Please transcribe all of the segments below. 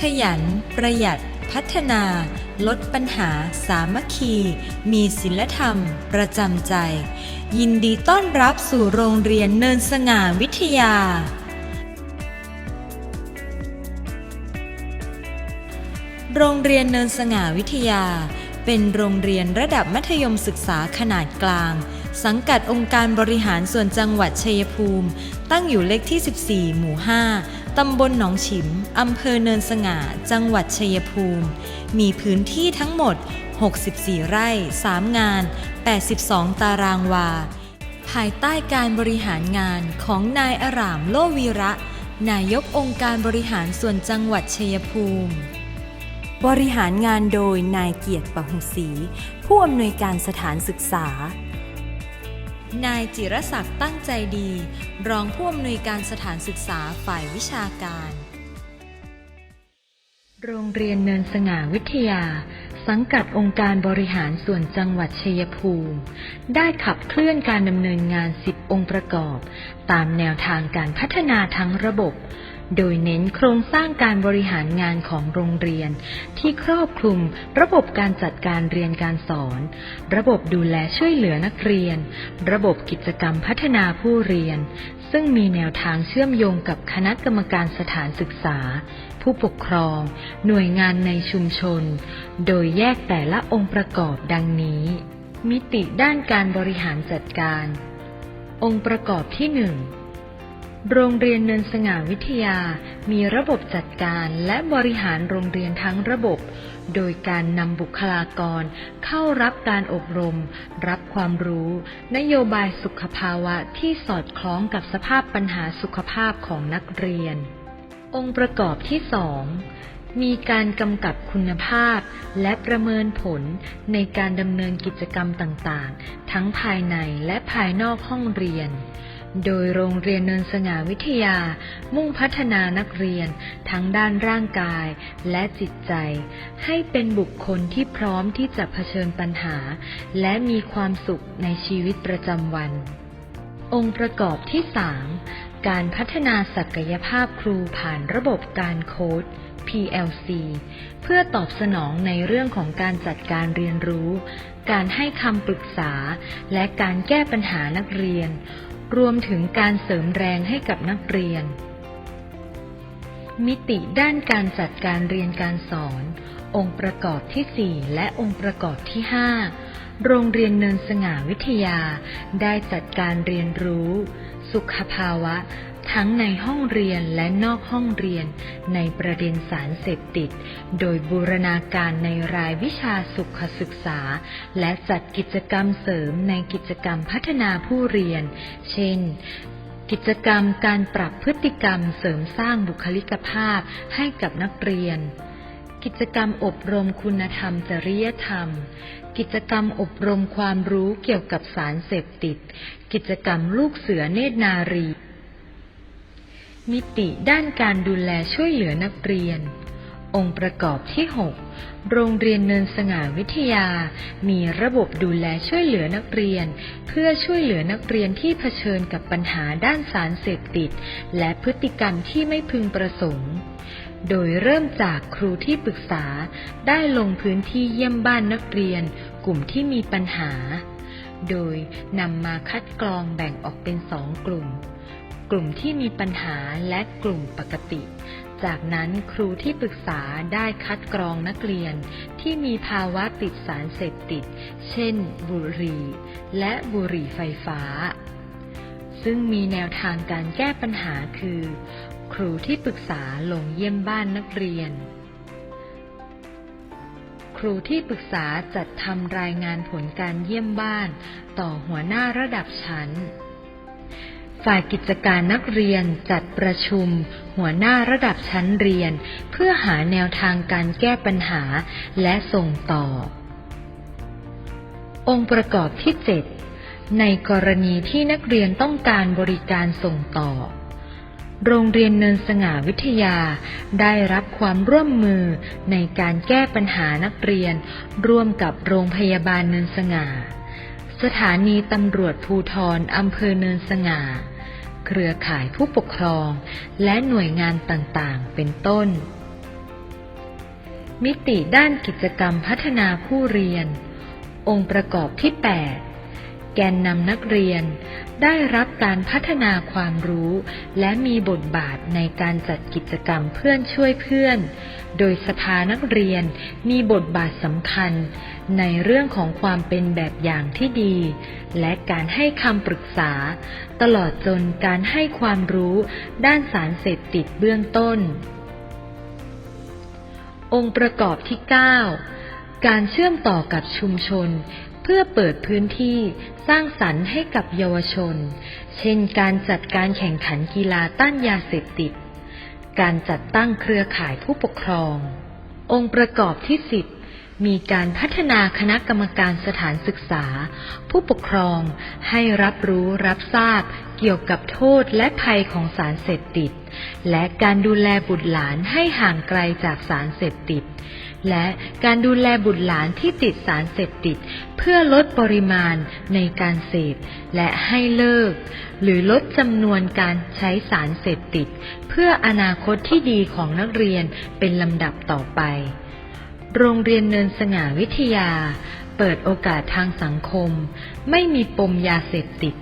ขยัน ประหยัด พัฒนา ลดปัญหา สามัคคี มีศีลธรรม ประจำใจ ยินดีต้อนรับสู่โรงเรียนเนินสง่าวิทยา โรงเรียนเนินสง่าวิทยา เป็นโรงเรียนระดับมัธยมศึกษาขนาดกลางสังกัดองค์การบริหารส่วนจังหวัดชัยภูมิ ตั้งอยู่เลขที่ 14 หมู่ 5 ตำบลหนองฉิม อำเภอเนินสง่า จังหวัดชัยภูมิ มีพื้นที่ทั้งหมด 64 ไร่ 3 งาน 82 ตารางวา ภายใต้การบริหารงานของนายอารามโลวีระ นายกองค์การบริหารส่วนจังหวัดชัยภูมิ บริหารงานโดยนายเกียรติปะหุศรีผู้อำนวยการสถานศึกษา นายจิรศักดิ์ตั้งใจดี รองผู้อำนวยการสถานศึกษาฝ่ายวิชาการ โรงเรียนเนินสง่าวิทยา สังกัดองค์การบริหารส่วนจังหวัดชัยภูมิ ได้ขับเคลื่อนการดำเนินงาน 10 องค์ประกอบ ตามแนวทางการพัฒนาทั้งระบบ โดยเน้นโครงสร้างการบริหารงานของโรงเรียน ที่ครอบคลุม ระบบการจัดการเรียนการสอน ระบบดูแลช่วยเหลือนักเรียน ระบบกิจกรรมพัฒนาผู้เรียน ซึ่งมีแนวทางเชื่อมโยงกับคณะกรรมการสถานศึกษา ผู้ปกครอง หน่วยงานในชุมชน โดยแยกแต่ละองค์ประกอบดังนี้ มิติด้านการบริหารจัดการ องค์ประกอบที่หนึ่ง โรงเรียนเนินสง่าวิทยา มีระบบจัดการและบริหารโรงเรียนทั้งระบบ โดยการนำบุคลากร เข้ารับการอบรม รับความรู้ นโยบายสุขภาวะที่สอดคล้องกับสภาพปัญหาสุขภาพของนักเรียน องค์ประกอบที่สองมีการกำกับคุณภาพและประเมินผลในการดำเนินกิจกรรมต่าง ๆ ทั้งภายในและภายนอกห้องเรียน โดยโรงเรียนเนินสง่าวิทยา มุ่งพัฒนานักเรียนทั้งด้านร่างกายและจิตใจ ให้เป็นบุคคลที่พร้อมที่จะเผชิญปัญหา และมีความสุขในชีวิตประจำวัน องค์ประกอบที่ 3 การพัฒนาศักยภาพครูผ่านระบบการโค้ด PLC เพื่อตอบสนองในเรื่องของการจัดการเรียนรู้ การให้คำปรึกษา และการแก้ปัญหานักเรียน รวมถึงการเสริมแรงให้กับนักเรียน มิติด้านการจัดการเรียนการสอน องค์ประกอบที่ 4 และองค์ประกอบที่ 5 โรงเรียนเนินสง่าวิทยา ได้จัดการเรียนรู้ สุขภาวะ ทั้งในห้องเรียนและนอกห้องเรียนในประเด็นสารเสพติด โดยบูรณาการในรายวิชาสุขศึกษา และจัดกิจกรรมเสริมในกิจกรรมพัฒนาผู้เรียน เช่นกิจกรรมการปรับพฤติกรรมเสริมสร้างบุคลิกภาพให้กับนักเรียน กิจกรรมอบรมคุณธรรมจริยธรรม กิจกรรมอบรมความรู้เกี่ยวกับสารเสพติด กิจกรรมลูกเสือเนตรนารี มิติด้านการดูแลช่วยเหลือนักเรียน องค์ประกอบที่ 6 โรงเรียนเนินสง่าวิทยา มีระบบดูแลช่วยเหลือนักเรียน เพื่อช่วยเหลือนักเรียนที่เผชิญกับปัญหาด้านสารเสพติด และพฤติกรรมที่ไม่พึงประสงค์ โดยเริ่มจากครูที่ปรึกษาได้ลงพื้นที่เยี่ยมบ้านนักเรียน กลุ่มที่มีปัญหา โดยนำมาคัดกรองแบ่งออกเป็นสองกลุ่ม กลุ่มที่มีปัญหาและกลุ่มปกติ จากนั้นครูที่ปรึกษาได้คัดกรองนักเรียนที่มีภาวะติดสารเสพติด เช่น บุหรี่ และบุหรี่ไฟฟ้า ซึ่งมีแนวทางการแก้ปัญหาคือ ครูที่ปรึกษาลงเยี่ยมบ้านนักเรียนครูที่ปรึกษาจัดทำรายงานผลการเยี่ยมบ้าน ต่อหัวหน้าระดับชั้น ฝ่ายกิจการนักเรียนจัดประชุม หัวหน้าระดับชั้นเรียน เพื่อหาแนวทางการแก้ปัญหาและส่งต่อ องค์ประกอบที่ 7 ในกรณีที่นักเรียนต้องการบริการส่งต่อ โรงเรียนเนินสง่าวิทยา ได้รับความร่วมมือในการแก้ปัญหานักเรียน ร่วมกับโรงพยาบาลเนินสง่าสถานีตำรวจภูทรอำเภอเนินสง่า เครือข่ายผู้ปกครอง และหน่วยงานต่างๆ เป็นต้น มิติด้านกิจกรรมพัฒนาผู้เรียน องค์ประกอบที่ 8 แกนนำนักเรียนได้รับการพัฒนาความรู้ และมีบทบาทในการจัดกิจกรรมเพื่อนช่วยเพื่อน โดยสภานักเรียนมีบทบาทสำคัญ ในเรื่องของความเป็นแบบอย่างที่ดี และการให้คำปรึกษา ตลอดจนการให้ความรู้ด้านสารเสพติดเบื้องต้น องค์ประกอบที่ 9 การเชื่อมต่อกับชุมชน เพื่อเปิดพื้นที่สร้างสรรค์ให้กับเยาวชน เช่นการจัดการแข่งขันกีฬาต้านยาเสพติด การจัดตั้งเครือข่ายผู้ปกครอง องค์ประกอบที่ 10 มีการพัฒนาคณะกรรมการสถานศึกษา ผู้ปกครองให้รับรู้รับทราบเกี่ยวกับโทษและภัยของสารเสพติด และการดูแลบุตรหลานให้ห่างไกลจากสารเสพติด และการดูแลบุตรหลานที่ติดสารเสพติด เพื่อลดปริมาณในการเสพและให้เลิก หรือลดจำนวนการใช้สารเสพติด เพื่ออนาคตที่ดีของนักเรียนเป็นลำดับต่อไป โรงเรียนเนินสง่าวิทยา เปิดโอกาสทางสังคม ไม่มีปมยาเสพติด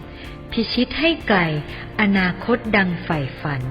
พิชิตให้ไกล อนาคตดังใฝ่ฝัน